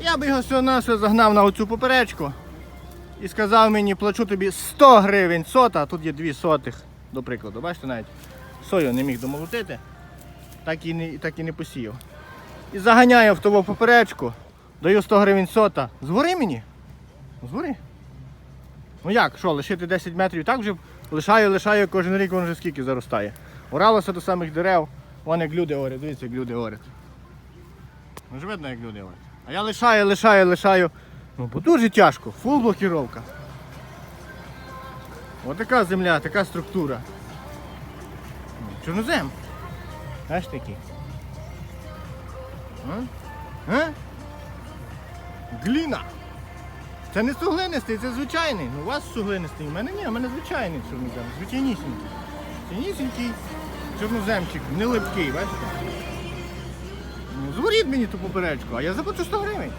Я би його всього на загнав на оцю поперечку і сказав мені, плачу тобі 100 гривень сота, а тут є 2 сотих, до прикладу. Бачите, навіть сою не міг домолотити, так і не, так і не посіяв. І заганяю в того поперечку, даю 100 гривень сота. Згори мені. Згори. Ну як, що, лишити 10 метрів, так вже лишаю, лишаю, кожен рік він вже скільки заростає. Оралося до самих дерев, вон як люди орять, дивіться, як люди орять. Ну ж видно, як люди орять. А я лишаю, лишаю, лишаю. Ну, бо дуже тяжко, фул блокіровка. Отака земля, така структура. Ну, Чорнозем. Знаєш такий? Гліна. Це не суглинистий, це звичайний. Ну, у вас суглинистий, у мене ні, у мене звичайний чорнозем, звичайнісінький. Звичайнісінький чорноземчик, не липкий, бачите? Ну, мені ту поперечку, а я заплачу 100 гривень.